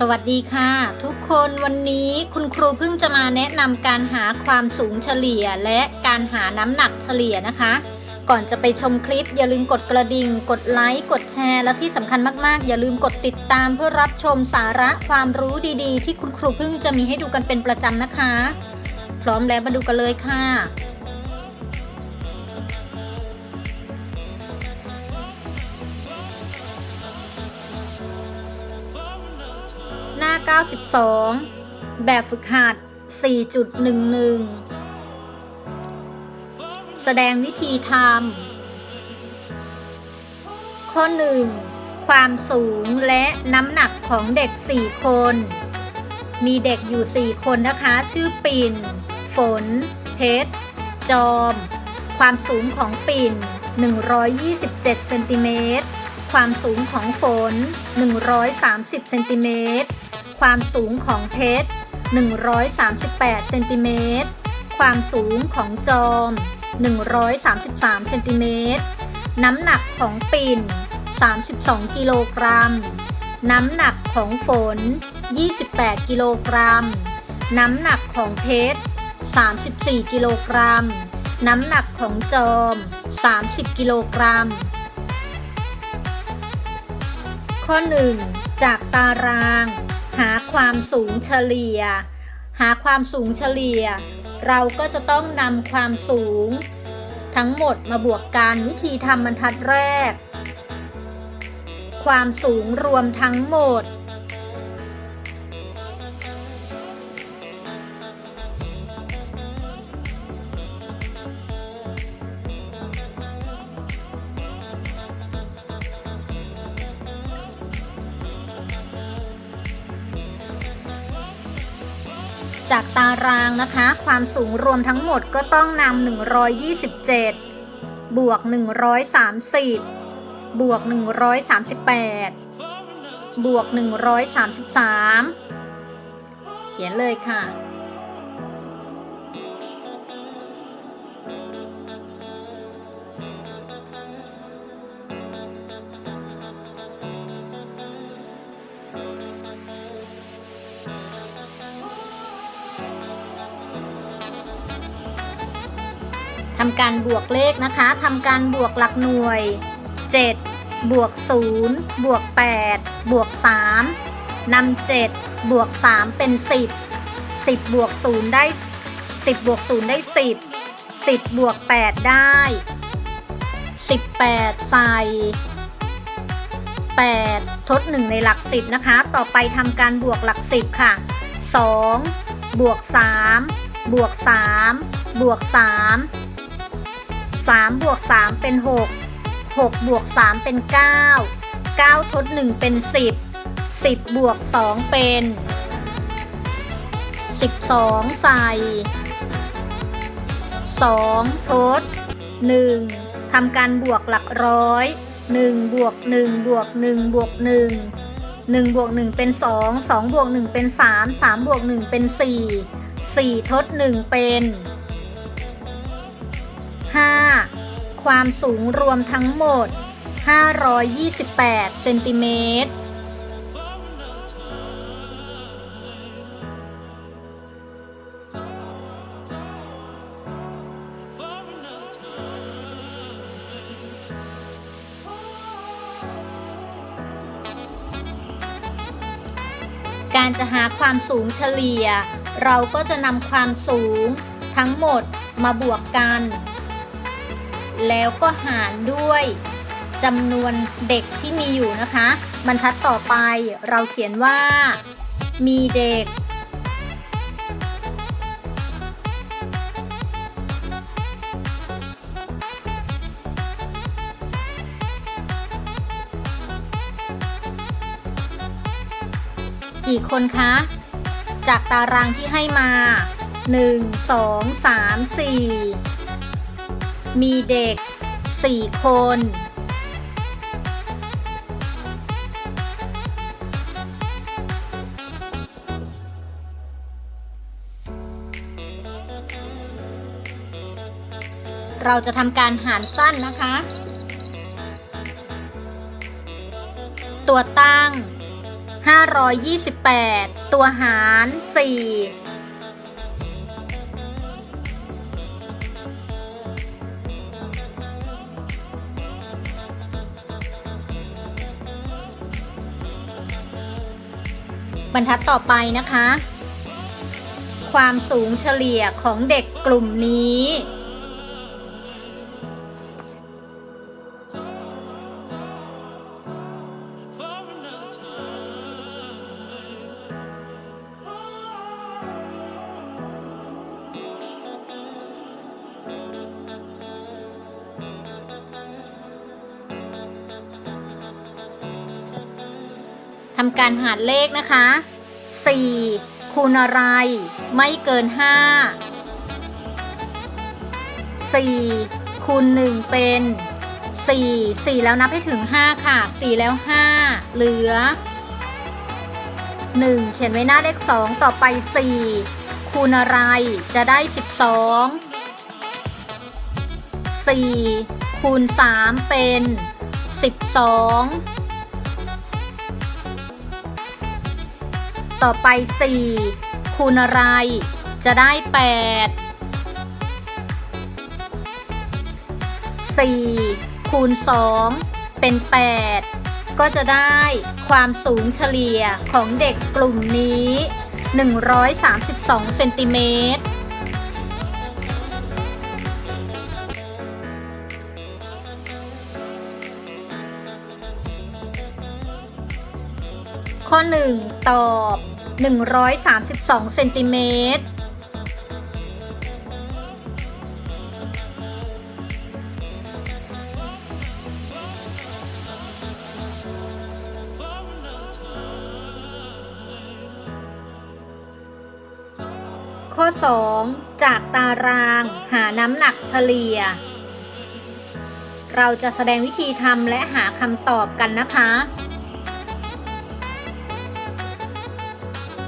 สวัสดีค่ะ ทุกคนวันนี้คุณครูเพิ่งจะมาแนะนำการหาความสูงเฉลี่ย และการหาน้ำหนักเฉลี่ยนะคะ ก่อนจะไปชมคลิป อย่าลืมกดกระดิ่ง กดไลค์กดแชร์ และที่สำคัญมากๆ อย่าลืมกดติดตามเพื่อรับชมสาระความรู้ดีๆ ที่คุณครูเพิ่งจะมีให้ดูกันเป็นประจำนะคะ พร้อมแล้วมาดูกันเลยค่ะ 92 แบบฝึกหัด 4.11 แสดงวิธีทำ ข้อ 1 ความสูงและน้ำหนักของเด็ก 4 คน มีเด็กอยู่ 4 คนนะคะ ชื่อปิ่น ฝน เพชร จอม ความสูงของปิ่น 127 เซนติเมตร ความสูงของฝน 130 เซนติเมตร ความสูงของเพชร 138 เซนติเมตร ความสูงของจอม 133 เซนติเมตร น้ำหนักของปิ่น 32 กิโลกรัม น้ำหนักของฝน 28 กิโลกรัม น้ำหนักของเพชร 34 กิโลกรัม น้ำหนักของจอม 30 กิโลกรัม ข้อ 1 จากตาราง หาความสูงเฉลี่ย หาความสูงเฉลี่ย เราก็จะต้องนำความสูง ทั้งหมดมาบวกกันวิธีทำบรรทัดแรก ความสูงรวมทั้งหมด จากตารางนะคะ ความสูงรวมทั้งหมดก็ต้องนำ127 บวก 130 บวก 138 บวก 133 เขียนเลยค่ะำการบวกเลขนะคะทำการบวกหลักหน่วย 7 บวก 0 บวก 8 บวก 3นำ7 บวก 3 เป็น 10 10 บวก 0 ได้ 10 บวก 0 ได้ 10 10 บวก 8 ได้ 18 ใส่ 8 ทด 1 ในหลัก 10 นะคะ ต่อไปทำการบวกหลัก 10 ค่ะ 2 บวก 3 บวก 3 บวก 3 3บวก3เป็น 6 6 บวก 3 เป็น 9 9 ทด 1 เป็น 10 10 บวก 2 เป็น 12 ใส่ 2 ทด 1ทำการบวกหลักร้อย 1 บวก 1 บวก 1 บวก 1 1บวก1เป็น 2 2 บวก 1 เป็น 3 3 บวก 1 เป็น 4 4 ทด 1 เป็น 5ความสูงรวมทั้งหมด 528 เซนติเมตรการจะหาความสูงเฉลี่ย เราก็จะนำความสูงทั้งหมดมาบวกกัน แล้วก็หารด้วยจำนวนเด็กที่มีอยู่นะคะ บรรทัดต่อไปเราเขียนว่า มีเด็ก กี่คนคะ จากตารางที่ให้มา 1 2 3 4 มีเด็ก 4 คน เราจะทำการหารสั้นนะคะ ตัวตั้ง 528 ตัวหาร 4 บรรทัดต่อไปนะคะ ความสูงเฉลี่ยของเด็กกลุ่มนี้ ทำการหารเลขนะคะ 4 คูณอะไร ไม่เกิน 5 4 คูณ 1 เป็น 4 4 แล้วนับให้ถึง 5 ค่ะ 4 แล้ว 5 เหลือ 1 เขียนไว้หน้าเลข 2 ต่อไป 4 คูณอะไรจะได้ 12 4 คูณ 3 เป็น 12 ต่อไป 4 คูณอะไร จะได้ 8 4 คูณ 2 เป็น 8 ก็จะได้ความสูงเฉลี่ยของเด็กกลุ่มนี้ 132 เซนติเมตรข้อ 1 ตอบ 132เซนติเมตรข้อ 2 จากตารางหาน้ำหนักเฉลี่ย เราจะแสดงวิธีทำและหาคำตอบกันนะคะ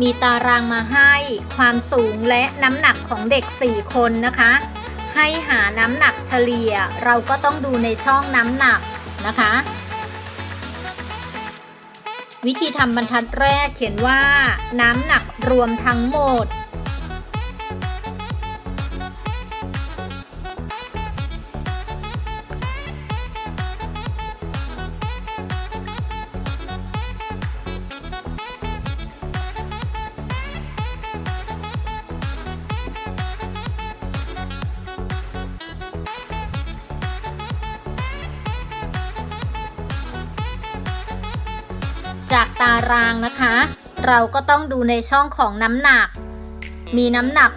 มีตารางมาให้ความสูงและน้ำหนักของเด็ก 4 คนนะคะ ให้หาน้ำหนักเฉลี่ย เราก็ต้องดูในช่องน้ำหนักนะคะ วิธีทำบรรทัดแรกเขียนว่า น้ำหนักรวมทั้งหมด จากตารางนะคะ เราก็ต้องดูในช่องของน้ำหนัก มีน้ำหนัก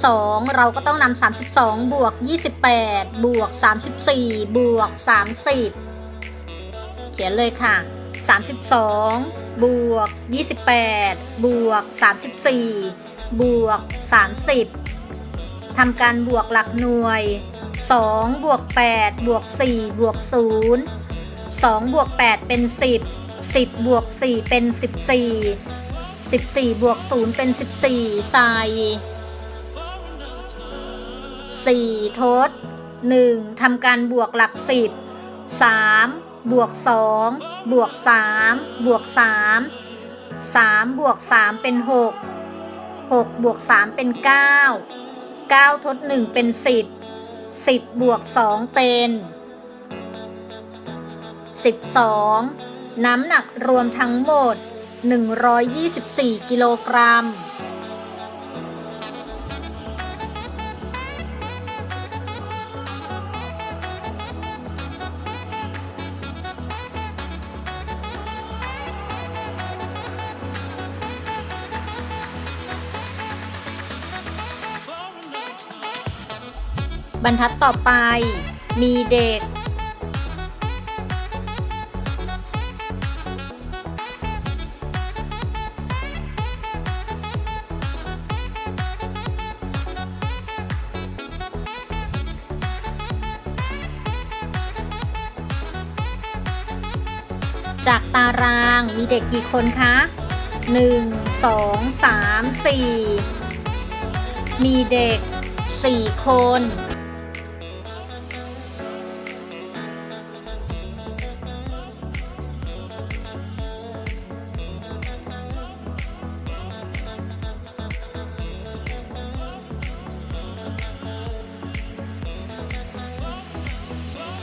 32 เราก็ต้องนำ32 บวก 28 บวก 34 บวก 30 เขียนเลยค่ะ 32 บวก 28 บวก 34 บวก 30 ทำการบวกหลักหน่วย 2 บวก 8 บวก 4 บวก 0 2 บวก 8 เป็น 10 10 บวก 4 เป็น 14 14 บวก 0 เป็น 14ใส่4ทด 1ทำการบวกหลัก 10 3 บวก 2 บวก 3 บวก 3 3 บวก 3 เป็น 6 6 บวก 3 เป็น 9 9 ทด 1 เป็น 10 10 บวก 2 เป็น 12 น้ำหนักรวมทั้งหมด 124 กิโลกรัม บรรทัดต่อไปมีเด็ก จากตารางมีเด็กกี่คนคะ 1 2 3 4 มีเด็ก 4 คน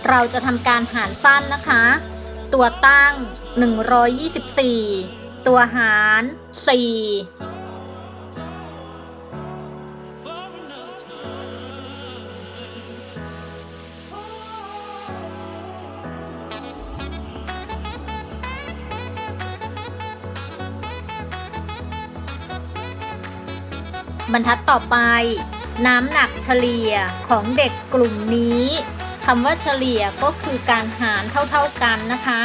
เราจะทำการหารสั้นนะคะ ตัวตั้ง 124 ตัวหาร 4บรรทัดต่อไป น้ำหนักเฉลี่ยของเด็กกลุ่มนี้ คำว่าเฉลี่ยก็คือการหารเท่าๆกันนะคะ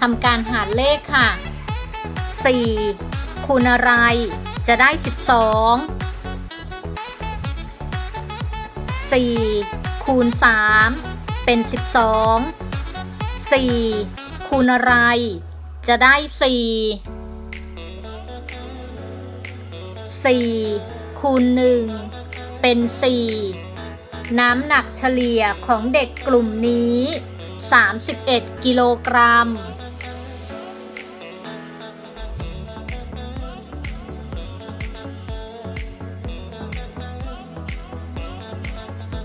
ทำการหารเลขค่ะ 4 คูณอะไร จะได้ 12 4 คูณ 3 เป็น 12 4 คูณอะไร จะได้ 4 4 คูณ 1 เป็น 4 น้ำหนักเฉลี่ยของเด็กกลุ่มนี้ 31 กิโลกรัม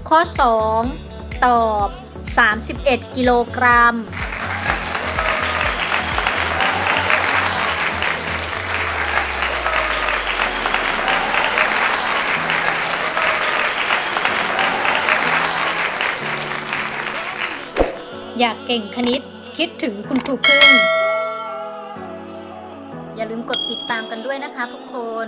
ข้อ 2 ตอบ 31 กิโลกรัม อยากเก่งคณิตคิดถึงคุณครูพึ่งอย่าลืมกดติดตามกันด้วยนะคะทุกคน